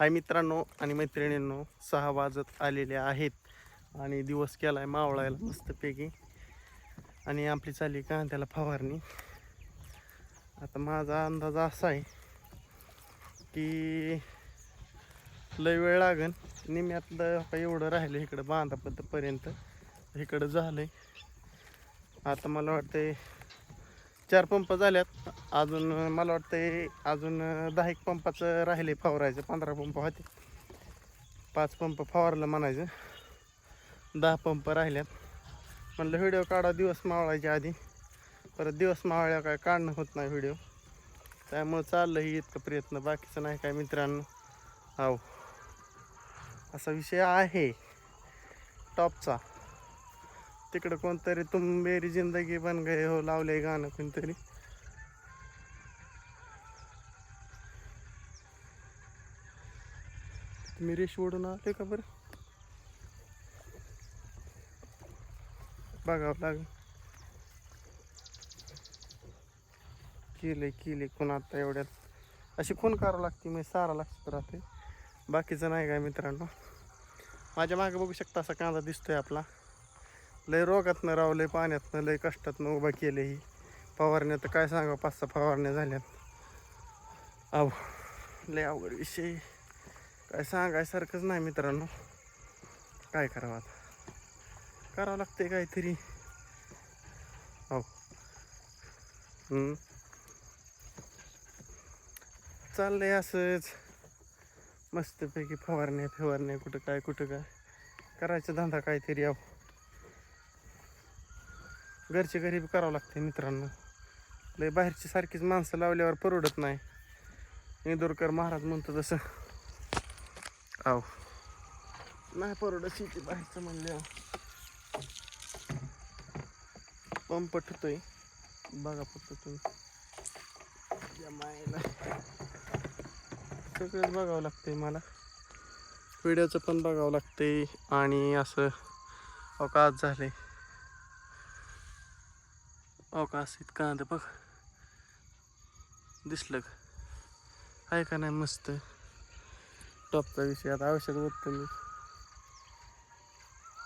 हाय मित्रांनो आणि मैत्रिणींनो सहा वाजत आलेले आहेत आणि दिवस केला आहे मावळायला मस्तपैकी. आणि आपली चालली का त्याला फवारणी. आता माझा अंदाज असा आहे की लय वेळ लागन. निम्यातलं एवढं राहिलं इकडं बांधापतपर्यंत इकडं झालंय. आता मला वाटतंय चार पंप झाल्यात. अजून मला वाटतंय अजून दहा एक पंपाचं राहिले फवारायचं. पंधरा पंप होते. पाच पंप फवारलं म्हणायचं. दहा पंप राहिल्यात. म्हणलं व्हिडिओ काढा दिवस मावळायच्या आधी. परत दिवस मावळ्या काय काढणं होत नाही व्हिडिओ. त्यामुळं चाललं ही इतकं प्रयत्न. बाकीचं नाही काय मित्रांनो. हो असा विषय आहे. टॉपचा. तिकडं कोणतरी तुम मेरी जिंदगी बन गए हो लावले गाणं कोणतरी. तुम्ही रेश ओढून आले का बरं? बघावं लागेल. केले केले कोण आता एवढ्यात? अशी खून करावं लागते मी सारा लागतो राहते. बाकीचं नाही काय मित्रांनो? माझ्या मागे बघू शकता असा कांदा दिसतोय आपला. लय रोगातनं राव लय पाण्यातनं लय कष्टातनं उभा केले ही. फवारण्या तर काय सांगा पाच सहा फवारण्या झाल्यात. आव लय अवघड विषय काय सांगायसारखंच नाही मित्रांनो. काय करावं आता? करावं लागतंय काहीतरी. हो चाललंय असंच. मस्तपैकी फवारण्या फिवारण्या कुठं काय कुठं काय. करायचा धंदा काहीतरी आहो घरचे घरी बी करावं लागते मित्रांनो. लय बाहेरची सारखीच माणसं लावल्यावर परवडत नाही. इंदोरकर महाराज म्हणतो तसं. आव. नाही परवडत शेती बाहेरचं म्हणल्यावर. पंप ठेवतोय. बघा फक्त तुम्ही. या मायला. सगळंच बघावं लागतंय मला. व्हिडिओचं पण बघावं लागतंय. आणि असं अवकाश झाले अवकाश इतका बघ. दिसलं का? आहे का नाही मस्त? टॉपचा विषय आता औषध बघतो मी.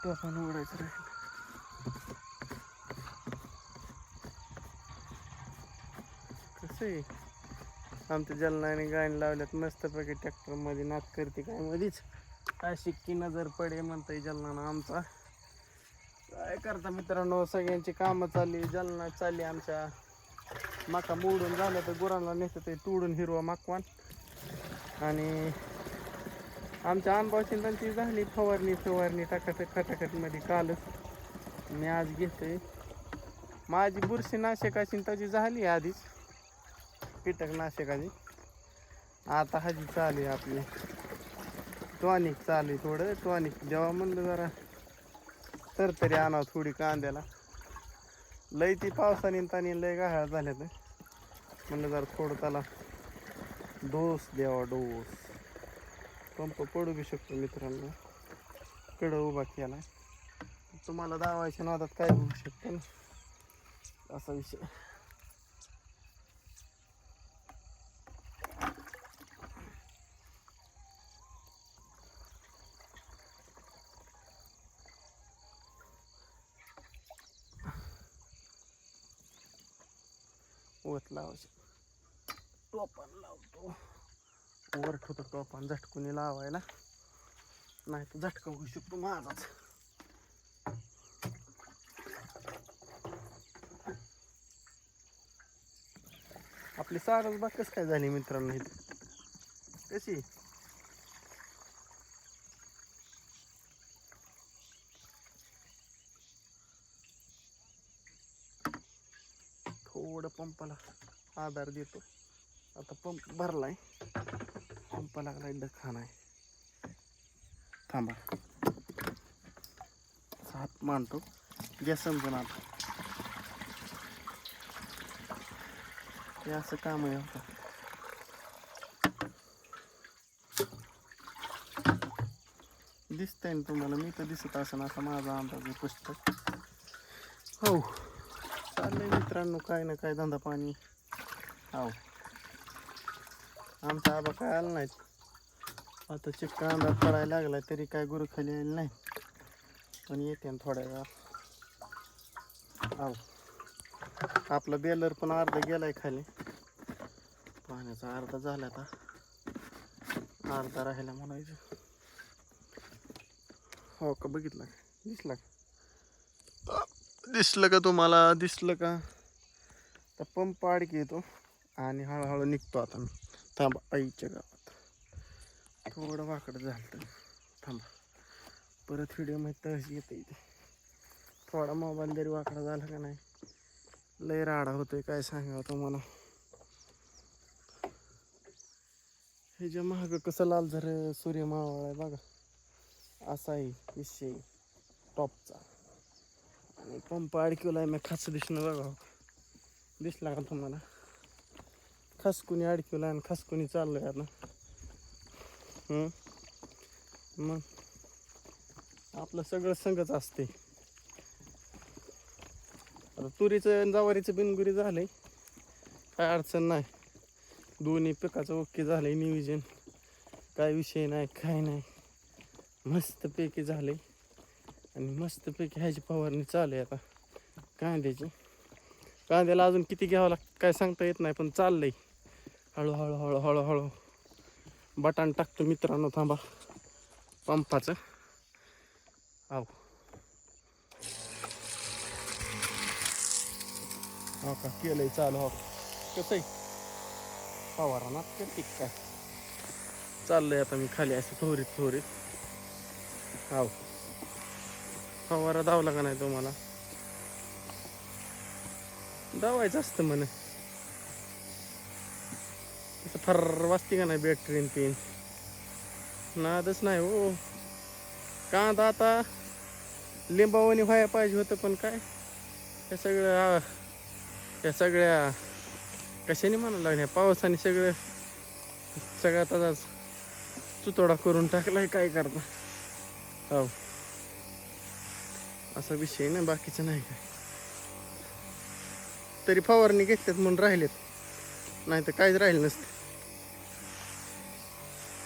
टॉपानं उघडायचं राहील. कसं आहे? आमच्या जलनाने गाणी लावल्यात मस्तपैकी ट्रॅक्टरमध्ये नाच करते काय मधीच. अशी की नजर पडे म्हणताय जलनानं आमचा. काय करता मित्रांनो? सगळ्यांची कामं चालली जलना चालली आमच्या. मका मोडून झालं तर गुरांना नेतं ते तोडून हिरवा माकवान. आणि आमच्या अनुभवाची त्यांची झाली फवारणी फवारणी टाकाटक खटाखटमध्ये कालच. मी आज घेतोय. माझी बुरशी नाशकाची त्याची झाली आधीच. कीटकनाशकाची. आता हजी चालू आहे आपली. टॉनिक चालू आहे थोडं. टॉनिक जेव्हा म्हणलं जरा तर तरी आणावं थोडी कांद्याला. लई ती पावसाने न तानी लय गाळ्या झाल्या तर म्हणलं जरा थोडं त्याला डोस द्यावा डोस. पंप पडू बी शकतो मित्रांनो. कडं उभा केला तुम्हाला दावायच्या नादात काय होऊ शकतं ना? असा विषय. वत लावायचं. टोपान लावतो. वर ठेवतो टोपान झटकुनी लावायला. नाही तर झटका होऊ शकतो माझाच. आपली सारस बाग कस काय झाली मित्रांनो कशी थोडं पंपाला आधार देतो. आता पंप भरलाय. पंप लागलाय डखान आहे थांबा. हात मांडतो गॅस समजून आता. हे असं काम आहे होतं दिसतंय ना तुम्हाला? मी तर दिसत असं असा माझा अंदाज पुस्तक हो. चाललंय मित्रांनो काय ना काय धंदा पाणी. आहो आमचा आबा काय आला नाही आता चिक कांदा करायला लागला तरी काय गुरु खाली आले नाही पण येते ना थोड्या वेळा आव आपला बेलर पण अर्धा गेलाय खाली. पाण्याचा अर्धा झाला आता. अर्धा राहिला म्हणायचं. हो का बघितलं दिसला का? दिसलं का तुम्हाला? दिसलं का? तर पंप अडकी येतो आणि हळूहळू निघतो आता मी. थांबा आईच्या गावात. थोडं वाकडं झालं तर. थांबा. परत व्हिडिओमध्ये तशी येते इथे थोडा मोबाईल जरी वाकडा झाला का नाही लय राडा होतोय काय सांगावं तुम्हाला. हे जे महाग कसं लाल झर सूर्य मावळ आहे बघा. असा आहे विषय टॉपचा आणि पंप अडकिवलाय मी खास दिसणं बघा. दिसला का तुम्हाला? खसकुनी अडकिवला आणि खसकुनी चाललं आता. मग आपलं सगळं संगच असते आता तुरीचं जवारीचं बिनगुरी झालंय. काय अडचण नाही. दोन्ही पिकाचं ओके झालंय नियोजन. काय विषय नाही काय नाही. मस्तपैकी झालंय. आणि मस्तपैकी ह्याची फवारणी चालू आहे आता. कांद्याची. कांद्याला अजून किती घ्यावं लागतं काय सांगता येत नाही पण चाललंय. हळूहळू हळू हळूहळू. बटन टाकतो मित्रांनो थांबा. पंपाचं. आव. हो का? केलंय चालू हो. कसं आहे फवारा ना काय? चाललंय आता मी खाली असं थोरीत थोरीत. आव. फवारा धावला का नाही तुम्हाला? धावायचं असतं म्हण. असं फार वाजते का नाही बॅटरीन तीन नादच नाही हो. कांदा आता लिंबावणी व्हायला पाहिजे होतं पण काय? या सगळं या सगळ्या कशाने म्हणायला लागल्या? पावसाने सगळं सगळ्यात आता चुतोडा करून टाकलाय काय करता हो. असा विषय नाही बाकीचं नाही काय. तरी फवारणी घेतल्यात म्हणून राहिलेत. नाही तर काहीच राहिलं नसतं.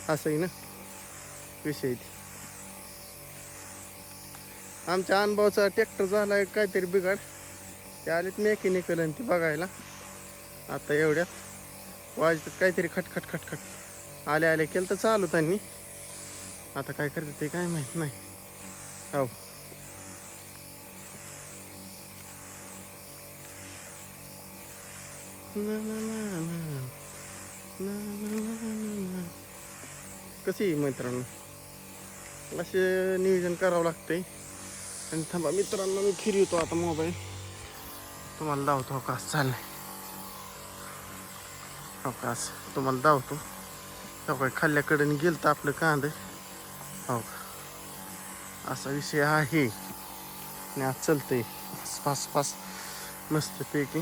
असंही ना विषय ते. आमच्या अनुभवाचा ट्रॅक्टर आहे काहीतरी बिघाड. ते आलेत मेकॅनिकल आणि ते बघायला. आता एवढ्यात वाजतात काहीतरी खटखट खटखट आले आले केलं तर चालू त्यांनी आता काय करते ते काय माहीत नाही. हो ना, कशी आहे मित्रांनो असे नियोजन करावं लागतंय आणि थांबा मित्रांनो मी फिरवतो आता मोबाईल तुम्हाला दावतो अवकाश का असं चाललंय तुम्हाला दावतो हो काय खाल्ल्याकडे गेलं तर आपलं कांद हो का असा विषय आहे आणि आज चलतंय पास पास मस्तपैकी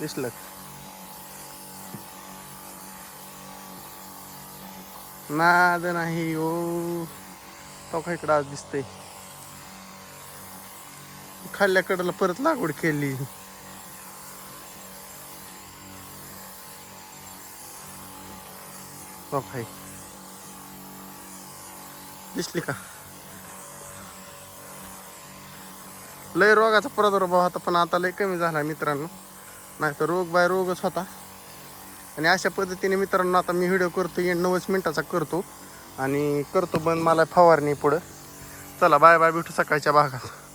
दिसलं. का? नाद नाही ओ तो का इकडं आज दिसतंय. खाल्ल्याकडला परत लागवड केली. हो खाई दिसली का? लय रोगाचा प्रादुर्भाव होता पण आता लय कमी झाला मित्रांनो. नाही तर रोग बाय रोगच होता. आणि अशा पद्धतीने मित्रांनो आता मी व्हिडिओ करतो ये नव्वद मिनटाचा करतो. आणि करतो बंद मला फवारणी पुढं. चला बाय बाय भेटू सकाळच्या भागात.